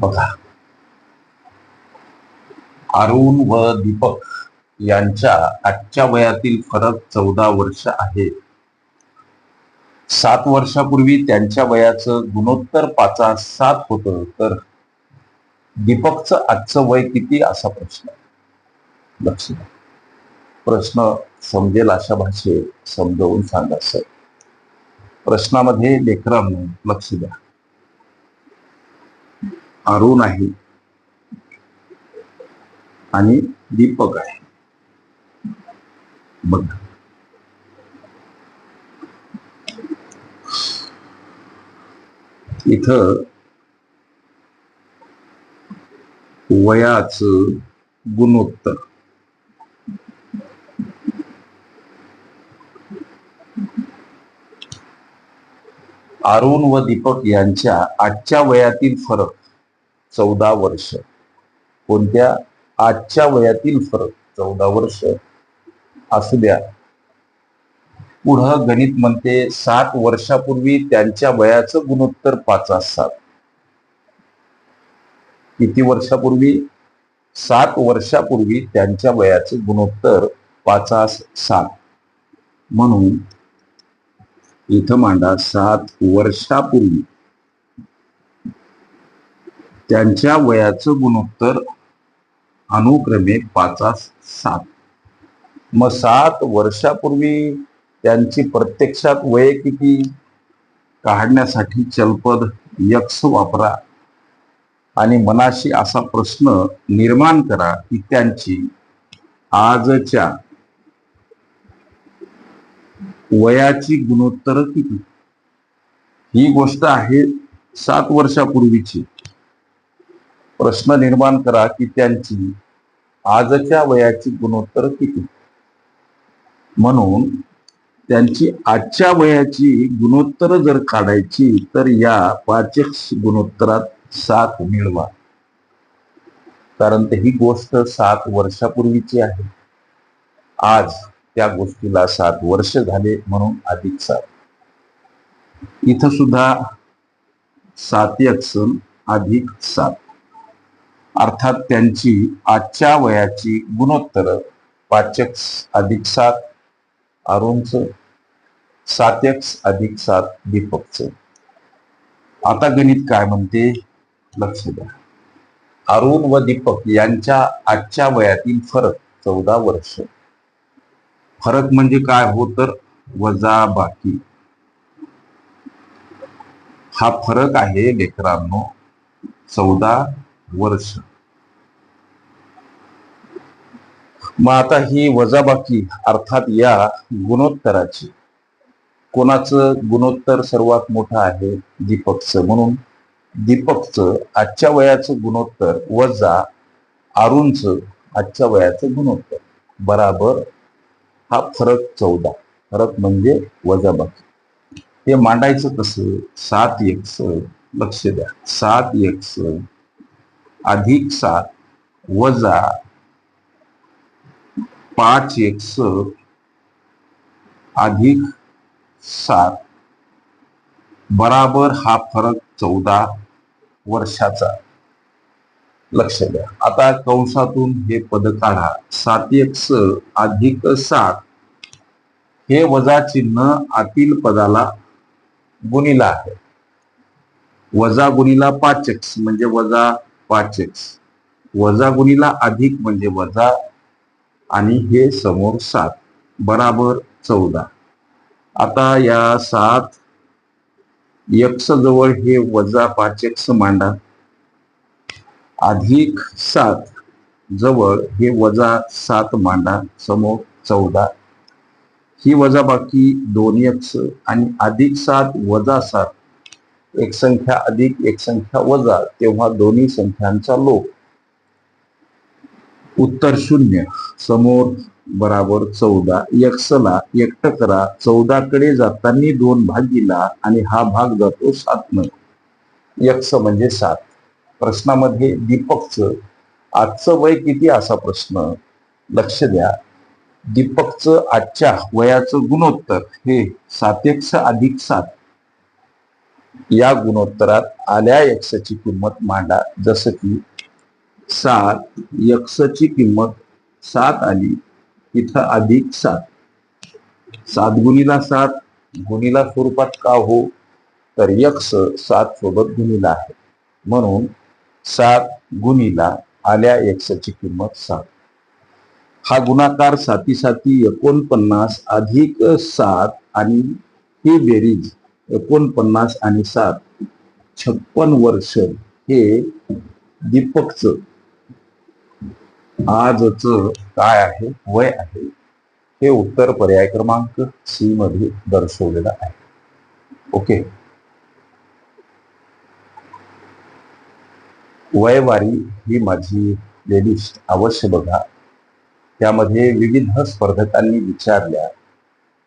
बघा. अरुण व दीपक यांच्या आजच्या वयातील फरक चौदा वर्ष आहे. सात वर्षापूर्वी त्यांच्या वयाचं गुणोत्तर पाचा सात होत. तर दीपकचं आजचं वय किती असा प्रश्न लक्ष द्या. प्रश्न समजेल अशा भाषेत समजवून सांगा सर. प्रश्नामध्ये लेकरांना लक्ष द्या. अरुण आहे. आणि दीपक आहे. बघ. इथं वयाचं गुणोत्तर. अरुण व दीपक यांच्या आजच्या वयातील फरक. चौदा वर्ष. कोणत्या? आजच्या वयातील फरक. चौदा वर्ष. असू द्या. पुढं गणित म्हणते सात वर्षापूर्वी त्यांच्या वयाचं गुणोत्तर पाच सात किती वर्षापूर्वी? सात वर्षापूर्वी त्यांच्या वयाचं गुणोत्तर पाचास सात. म्हणून इथं मांडा सात वर्षापूर्वी. त्यांच्या वयाचं गुणोत्तर अनुक्रमे पाचा सात. मग सात वर्षापूर्वी त्यांची प्रत्यक्षात वय किती? काढण्यासाठी चलपद यक्ष वापरा आणि मनाशी असा प्रश्न निर्माण करा की त्यांची आजच्या वयाची गुणोत्तर किती? ही गोष्ट आहे सात वर्षापूर्वीची. प्रश्न निर्माण करा की त्यांची आजच्या वयाची गुणोत्तर किती? म्हणून त्यांची आजच्या वयाची गुणोत्तर जर काढायची तर या पाचक गुणोत्तरात सात मिळवा. कारण ते ही गोष्ट सात वर्षापूर्वीची आहे. आज त्या गोष्टीला सात वर्ष झाले म्हणून अधिक सात. इथं सुद्धा सात सण अधिक सात. अर्थात त्यांची आजच्या वयाची गुणोत्तर पाचक अधिक सात अरुणच सात्यक्स अधिक सात दीपकच. आता गणित काय म्हणते? लक्ष द्या. अरुण व दीपक यांच्या आजच्या वयातील फरक चौदा वर्ष. फरक म्हणजे काय हो तर वजा बाकी. हा फरक आहे लेकरांनो चौदा वर्ष मग आता ही वजाबाकी अर्थात या गुणोत्तराची. कोणाचं गुणोत्तर सर्वात मोठं आहे? दीपकचं. म्हणून दीपकचं आजच्या वयाचं गुणोत्तर वजा अरुणचं आजच्या वयाचं गुणोत्तर. बराबर हा फरक चौदा. फरक म्हणजे वजाबाकी. ते मांडायचं कसं? सात एक्स लक्ष द्या. सात एक्स अधिक सात वजा पाच एक्स अधिक सात. बराबर हा फरक चौदा वर्षाचा. लक्ष द्या. आता कंसातून हे पद काढा. सात एक्स अधिक सात. हे वजा चिन्ह आतील पदाला गुणिला आहे. वजा गुणिला पाच एक्स म्हणजे वजा पाच एक्स वजा गुणीला अधिक म्हणजे वजा आणि हे समोर सात. बराबर चौदा. आता या सात यक्ष जवळ हे वजा पाच एक्स मांडा. अधिक सात जवळ हे वजा सात मांडा. समोर चौदा. ही वजा बाकी दोन यक्ष आणि अधिक सात वजा सात. एक संख्या अधिक एक संख्या वजा तेव्हा दोन्ही संख्यांचा लोप. उत्तर शून्य समोर बराबर चौदा यक्षला एकट करा चौदाकडे जाताना दोन भागीला आणि हा भाग जातो सात न यक्ष म्हणजे सात. प्रश्नामध्ये दीपकचं आजचं वय किती असा प्रश्न? लक्ष द्या. दीपकचं आजच्या वयाचं गुणोत्तर हे सातेक्ष अधिक सात. या गुणोत्तरात आल्या यक्षाची किंमत मांडा. जसं की सात यक्षची किंमत सात आली इथं अधिक सात. सात गुणीला सात गुणीला स्वरूपात का हो? तर यक्ष सात सोबत गुणीला आहे. म्हणून सात गुणीला आल्या यक्षची किंमत सात. हा गुणाकार साती साती एकोणपन्नास अधिक सात आणि ही बेरीज एकोणपन्नास आणि सात. छप्पन वर्ष हे दीपकचं आजच काय आहे? वय आहे. हे उत्तर पर्याय क्रमांक सी मध्ये दर्शवलेलं आहे. ओके. वयवारी ही माझी प्लेलिस्ट अवश्य बघा. त्यामध्ये विविध स्पर्धकांनी विचारल्या